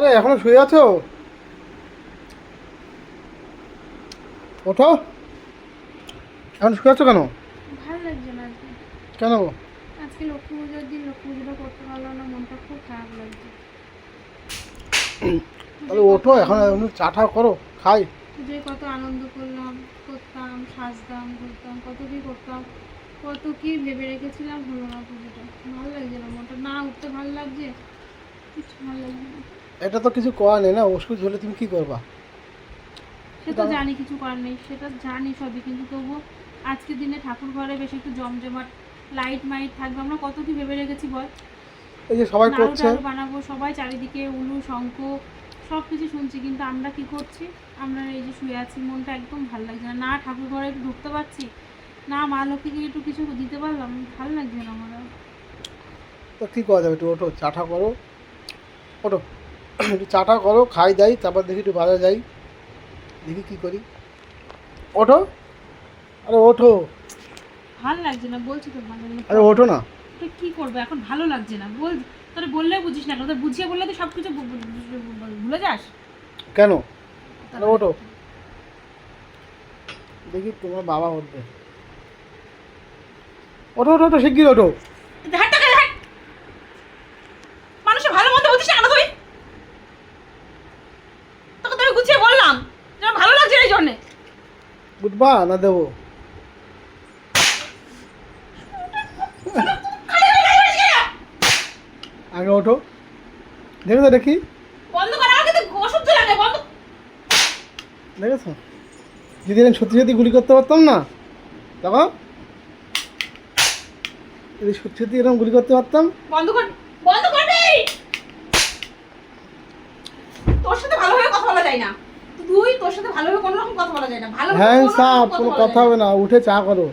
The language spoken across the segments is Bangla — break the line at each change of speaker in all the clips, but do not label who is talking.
আরে এখনও শুয়ে আছো? ওঠো। এখন শুয়ে আছো কেন?
ভালো লাগছে না আজকে।
কেন?
আজকে লক্ষ্মী পুজোর দিন লক্ষ্মী পুজোটা করতে পারলাম না মনটা খুব খারাপ লাগছে।
তাহলে ওঠো এখন চা টা করো খাই।
পুজোয় কত আনন্দ করলাম করতাম সাজতাম ঘুরতাম কত কি করতাম কত কি ভেবে রেখেছিলাম হলো না পুজোটা। ভালো লাগছে না মনটা না উঠতে ভালো লাগছে কিছু ভালো লাগছে না।
এটা তো কিছু করা নেই না ওষুধ হলে তুমি কি করবা?
সে তো জানি কিছু করার নেই সেটা জানি সবই কিন্তু তবুও আজকের দিনে ঠাকুর ঘরে বেশ একটু জমজমাট লাইট মাইট থাকবে আমরা কত কি ভেবে রেখেছি বল?
এই যে সবাই করছে।
বানাবো সবাই চারিদিকে উলু শঙ্খ সব কিছু শুনছি কিন্তু আমরা কি করছি? আমরা এই যে শুয়ে আছি মনটা একদম ভালো লাগছে না। না ঠাকুর ঘরে একটু ঢুকতে পারছি না মা লক্ষ্মীকে একটু কিছু দিতে পারলাম ভালো লাগছে না আমার
তো কী করা যাবে? একটু ওঠো চাটা করো। ওঠো। একটু চাটা করো খাই দাই তারপর দেখি একটু বাজার যাই। দেখি কী করি। ওঠো? আরে ওঠো।
ভালো লাগছে না বলছি তো
আরে ওঠো না।
তুই কি করবে এখন ভালো লাগছে না। বল তোর বললে বুঝিস না তোর বুঝিয়ে বললে তো সব কিছু ভুলে যাস।
কেন? আরে ওঠো। দেখি তোমার বাবা উঠবে। ওঠো ওঠো ওঠো শিগগির ওঠো
হাঁটটা হাঁট মানুষের ভালো মন্দ বুঝিস না কেন তুই তোকে তো আমি গুছিয়ে বললাম যে আমার ভালো লাগছে না এই জন্যে
উঠবা না দেবো? আগে ওঠো। দেখো? তো দেখি দেখেছ? যদি আমি সত্যি সত্যি গুলি করতে পারতাম না তখন? যদি সত্যি সত্যি এরকম গুলি করতে পারতাম?
বন্ধ কর বন্ধ করবি তোর সাথে ভালোভাবে কথা বলা যায় না। তুই তোর সাথে ভালোভাবে কোনো রকম কথা বলা যায় না। ভালো
হ্যাঁ সাপ কোনো কথা হবে না উঠে চা করো।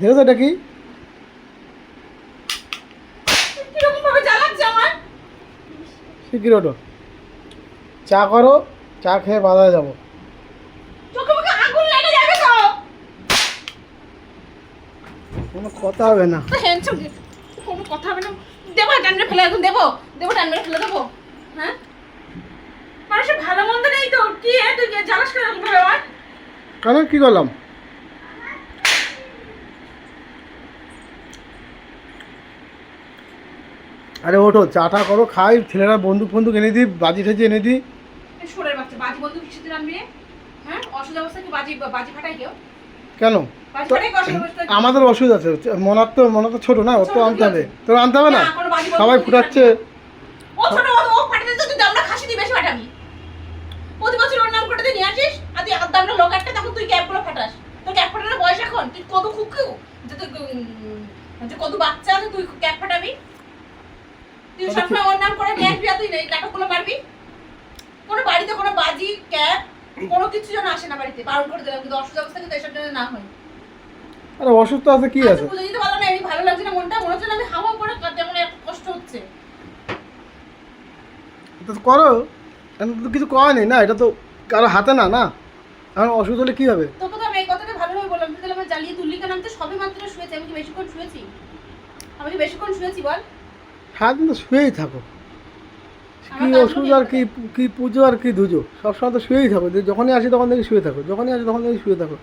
দেখেছ এটা কি? শিগগির ওঠো চা করো চা খেয়ে বাজারে যাব। কোনো কথা হবে না।
কোনো কথা হবে না। দেবো ফেলে দেবো দেবো ফেলে দেবো। হ্যাঁ? মানুষের ভালো মন্দ নেই তো। কি তুই জ্বালাস কেন আমার
কেন কি করলাম? আরে ওঠো চাটা করো খাই ছেলেরা বন্দুক ফন্দুক এনে দিই বাজি ঠাজি এনে দিই।
এই বাচ্চা বাজি দিন আনবি হ্যাঁ অসুবিধা অবস্থা কি বাজি বাজি ফাটাই কেউ?
কেন? আমাদের অসুবিধা আছে মনার তো মনে তো ছোট না ও তো আনতে হবে। তোর আনতে হবে না? সবাই ফুটাচ্ছে
ও ছোট ও ও ফাটাতে তো তুই দামটা খাসি দিয়ে বেশি ফাটাবি প্রতি বছর ওর নাম করে তুই নিয়ে আসিস লোক একটা তখন তুই ক্যাপগুলো ফাটাস। তোর ক্যাপ ফাটানোর বয়স এখন? তুই কত খুকিউ যে তুই যে কত বাচ্চা আছে তুই ক্যাপ ফাটাবি? তুই সবসময় ওর নাম করে নিয়ে আসবি আর তুই এই নাটকগুলো মারবি কোনো বাড়িতে কোনো বাজি ক্যাপ কোনো কিছু যেন আসে না বাড়িতে। বারণ করে দিলাম কিন্তু অসুস্থ অবস্থা কিন্তু এসব যেন না হয়।
আরে অসুস্থ আছে কি আছে?
পুজো দিতে পারলাম না এমনি ভালো লাগছে না মনটা মনে হচ্ছে আমি হাওয়া করে যেমন কষ্ট হচ্ছে।
তো করো। তো কিছু করা নেই না এটা তো কারও হাতে না না? এখন অসুস্থ হলে কী হবে?
তোকে তো আমি এই কথাটা ভালোভাবে বললাম। তুই তাহলে আমার জ্বালিয়ে তুললি কেন? আমি তো সবে মাত্র শুয়েছি। আমি কি বেশিক্ষণ শুয়েছি? আমি কি বেশিক্ষণ শুয়েছি বল?
সারাদিন তো শুয়েই থাকো। কি ওষুধ আর কি কি পুজো আর কি দুজো সবসময় তো শুয়েই থাকো। যে যখনই আসি তখন দেখি শুয়ে থাকো যখনই আসি তখন দেখি শুয়ে থাকো।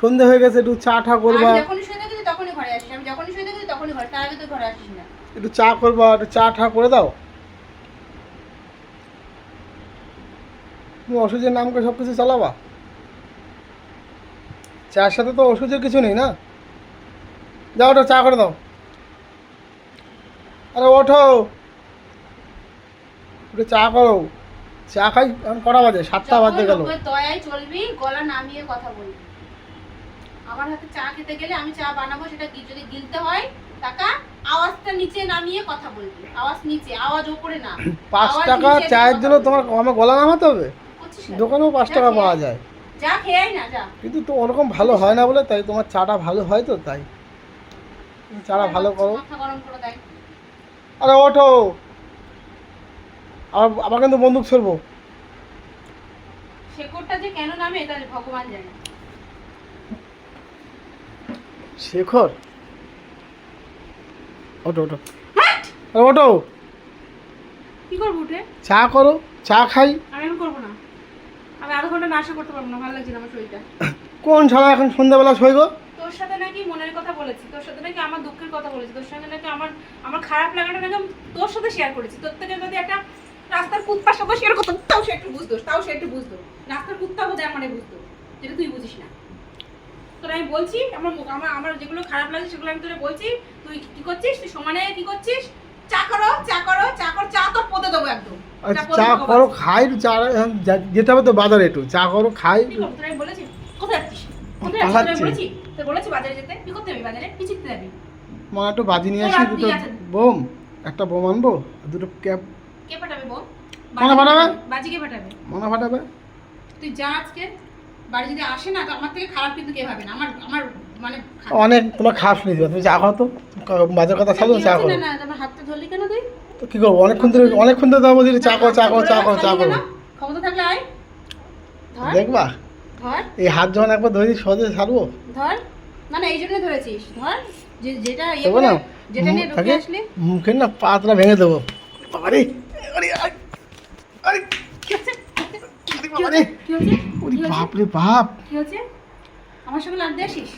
সন্ধে হয়ে গেছে একটু চা ঠা করবা।
যখনই শুয়ে থাকি তখনই ঘরে আসিস। আমি যখনই শুয়ে থাকি তখনই ঘরে তার আগে তুই ঘরে আসিস না।
একটু চা করবা একটু চা ঠা করে দাও। তুমি ওষুধের নাম করে সব কিছু চালাবা। চার সাথে তো ওষুধের কিছু নেই না? যাও ওটা চা করে দাও। আরে ওঠো। একটু চা করো। চা খাই এখন কটা বাজে? সাতটা বাজতে গেল।
দয়ায় চলবি গলা নামিয়ে কথা বলবি। আমার হাতে চা খেতে গেলে আমি চা বানাবো সেটা যদি গিলতে হয় টাকা আওয়াজটা নিচে নামিয়ে কথা বলবি। আওয়াজ নিচে আওয়াজ উপরে না।
পাঁচ টাকা চায়ের জন্য তোমার আমার গলা নামাতে হবে? দোকানেও পাঁচ টাকা পাওয়া যায়।
যা খেয়ে আয় না যা।
কিন্তু তো ওরকম ভালো হয় না বলে তাই তোমার চাটা ভালো হয় তো তাই। চাটা ভালো করো। আরে ওঠো। আবার কিন্তু বন্দুক ছড়বো।
শেকড়টা যে কেন নামে এটা ভগবান জানে।
শেখর? ওঠো ওঠো। আরে ওঠো।
কি করব উঠে?
চা করো চা খাই।
আমি করব না। ঘণ্টা নাশা করতে পারব না ভালো লাগছে না আমার শরীরটা।
কোন ছাড়া এখন সন্ধ্যাবেলা শৈব
তোর সাথে নাকি মনের কথা বলেছি তোর সাথে নাকি আমার দুঃখের কথা বলেছি তোর সাথে নাকি আমার আমার খারাপ লাগাটা নাকি তোর সাথে শেয়ার করেছি। তোর থেকে যদি একটা রাস্তার কুত্তার সাথে শেয়ার করতাম তাও সে একটু বুঝতো তাও সে একটু বুঝতো। রাস্তার কুত্তা বোধ মানে বুঝতো যেটা তুই বুঝিস না। তোর আমি বলছি আমার আমার আমার যেগুলো খারাপ লাগে সেগুলো আমি তোরে বলছি তুই কি করছিস? তুই সমানে কি করছিস? চা করো চা করো চা কর চা তোর পদে দেবো একদম।
আচ্ছা চা করো খাই চা যেতে হবে তো বাজারে একটু। চা করো খাই।
বলেছি কোথায় যাচ্ছিস? কোথায় যাচ্ছিস বলেছি তুই বলেছি বাজারে যেতে। কি করতে যাবি বাজারে? কি শিখতে যাবি।
মা একটু বাজি নিয়ে আসি দুটো বোম। একটা বোম আনব দুটো ক্যাপ।
কে পাঠাবে বল
মনে পাঠাবে?
বাজি কে পাঠাবে?
মনে ফাটাবে
তুই যা আজকে বাড়ি যদি আসে না তো আমার থেকে খারাপ কিন্তু কে ভাবে না? আমার আমার মানে
অনেক তোমার খারাপ শুনে দিবা তুমি চা খাও তো। বাজার কথা ছাড়ো চা
না, না, আমার হাতটা ধরলি কেন তুই?
তো কি করব? অনেকক্ষণ ধরে অনেকক্ষণ ধরে তোমার বলছি চা করো চা করো চা করো চা করো
ক্ষমতা থাকলে আয়।
দেখবা? এই হাত যখন একবার ধরে দিই, সহজে ছাড়বো?
ধর। না না এই জন্যই ধরেছিস। ধর। যেটা ইয়ে
দেবো না?
যেটা নিয়ে ঢুকে আসলি।
মুখের না পাতলা ভেঙে দেবো। আরে আরে, আরে বাবারে।
হচ্ছে?
বাপ বাপ।
কি হচ্ছে? আমার সঙ্গে লাগতে আসিস?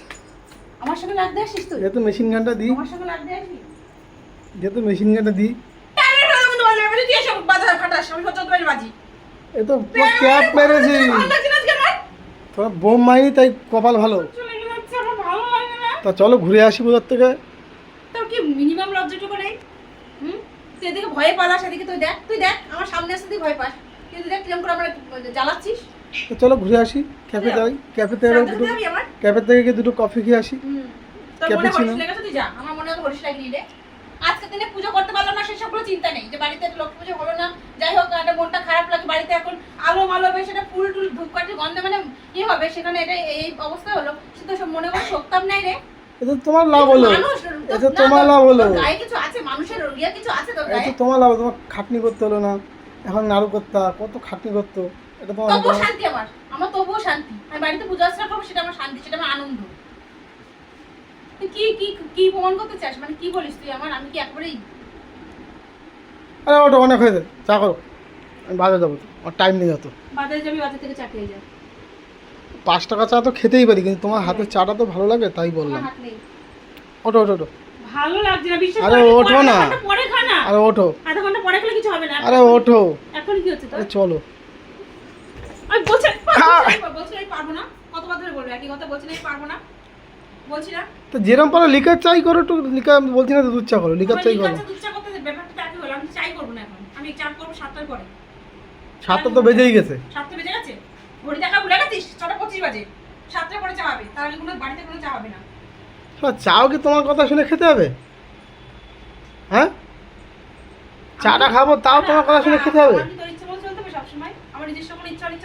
আমার সঙ্গে লাগতে আসিস তুই?
যেহেতু মেশিন গানটা দিই।
আমার সঙ্গে লাগতে আসিস?
যেহেতু মেশিন গানটা দিই।
টাইমের কথা বলতে পারলে আমি তুই এসব বাজার ফাটাস আমি সহ্য করতে পারি বাজি।
এ তো ক্যাপ মেরেছি
ভালো লাগছে না আজকে আমার?
তোমার বোম মাইনি তাই কপাল ভালো।
না।
তা চলো ঘুরে আসি থেকে।
তোর কি মিনিমাম লজ্জাটুকু নেই? হুম? তুই এদিকে ভয়ে পালাস এদিকে তুই দেখ তুই দেখ আমার সামনে আসতে তুই ভয় পাস। কিন্তু দেখ কিরম করে আমরা জ্বালাচ্ছিস।
তো চলো ঘুরে আসি ক্যাফে যাই ক্যাফে থেকে দুটো ক্যাফে থেকে গিয়ে দুটো কফি খেয়ে আসি।
মনে আমার মনে হয় হরিশ লাগলি রে। আজকে দিনে পুজো করতে পারলাম না সেসবগুলো চিন্তা নেই। যে বাড়িতে লক্ষ্মী পুজো হলো না যাই হোক একটা মনটা খারাপ লাগে। বাড়িতে এখন আলো মালো বেশ এটা ফুল টুল ধূপকাঠি গন্ধে মানে কি হবে? সেখানে এটা এই অবস্থা হলো। সে তো সব মনে করে শোকতাম নাই রে।
এ তোমার লাভ হলো।
মানুষ,
এ তো
না,
তোমার লাভ হলো।
গায়ে কিছু আছে? মানুষের ইয়ে কিছু আছে
তো
গায়ে?
তোমার লাভ তোমার খাটনি করতে হলো না। এখন নাড়ু করতে কত খাটনি করতো। এটা তোমার
তবুও শান্তি আমার। আমার তবুও শান্তি। আমি বাড়িতে পূজা অর্চনা করব সেটা আমার শান্তি। সেটা কি কি কি প্রমাণ করতে চাস? মানে কি বলিস তুই আমার? আমি কি একবারেই
আরে ওটা অনেক হয়েছে। চা করো। আমি বাজারে যাব তো। আমার টাইম নেই অত।
বাজারে যাবি বাজার থেকে চা খেয়ে যা।
পাঁচ টাকা চা তো খেতেই পারি কিন্তু তোমার হাতের চাটা তো ভালো লাগে তাই বললাম।
হাত
ওটো ওটো ওটো
ভালো লাগছে না বিশ্বাস
আরে ওঠো না।
পরে খা না।
আরে ওঠো।
আধা ঘণ্টা পরে খেলে কিছু হবে না।
আরে ওঠো।
এখন কি হচ্ছে
আরে চলো।
আমি বলছি বলছি আমি পারব না। কতবার ধরে বলব? একই কথা বলছি আমি পারব না। বলছি না?
তো যেরকম পারো লিকার চাই করো একটু লিকার বলছি না দুধ চা করো লিকার চাই করো।
দুধ চা করতে ব্যাপারটা তো হলো আমি চাই করব না এখন। আমি চা করব সাতটার পরে।
সাতটা তো বেজেই গেছে।
সাতটা বেজে গেছে? ঘড়ি দেখা ভুলে গেছিস? ছটা পঁচিশ বাজে। সাতটার পরে চা হবে তাহলে কোনো বাড়িতে কোনো চা হবে না।
চাও কি তোমার কথা শুনে খেতে হবে? হ্যাঁ? চাটা খাব তাও তোমার কথা শুনে খেতে হবে?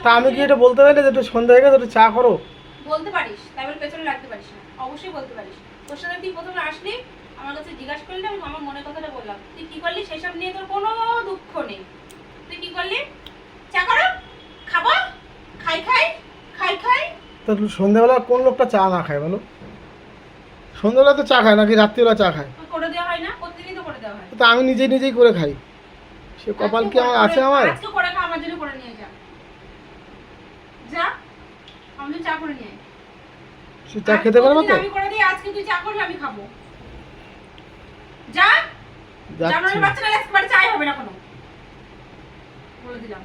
তা আমি কি এটা বলতে পারি না যে একটু সন্ধ্যা হয়ে গেছে একটু চা করো?
বলতে পারিস তাই বলে পেছনে রাখতে পারিস না। অবশ্যই বলতে পারিস। তোর সাথে তুই প্রথমে আসলি আমার কাছে জিজ্ঞাসা করলি আমি আমার মনের কথাটা বললাম। তুই কি করলি? সেসব নিয়ে তোর কোনো দুঃখ নেই। তুই কি করলি? চা করো খাব খাই খাই খাই খাই।
তো সন্ধ্যাবেলা কোন লোকটা চা না খায় বলো? সন্ধ্যাবেলা তো চা খায় নাকি রাত্রিবেলা চা খায়?
করে দেওয়া হয় না প্রতিদিনই তো করে দেওয়া হয়।
তো আমি নিজেই নিজেই করে খাই। সে কপাল কি আমার আছে আমার?
আজকে করে খা আমার জন্য করে নিয়ে যা। যা আমি চা করে নিয়ে আয়।
সে চা খেতে পারবে তো?
আমি করে দিই আজকে তুই চা করলে আমি খাব। যা।
যাচ্ছি।
বাচ্চারা বাড়ি চাই হবে না কোনো। বলে দিলাম।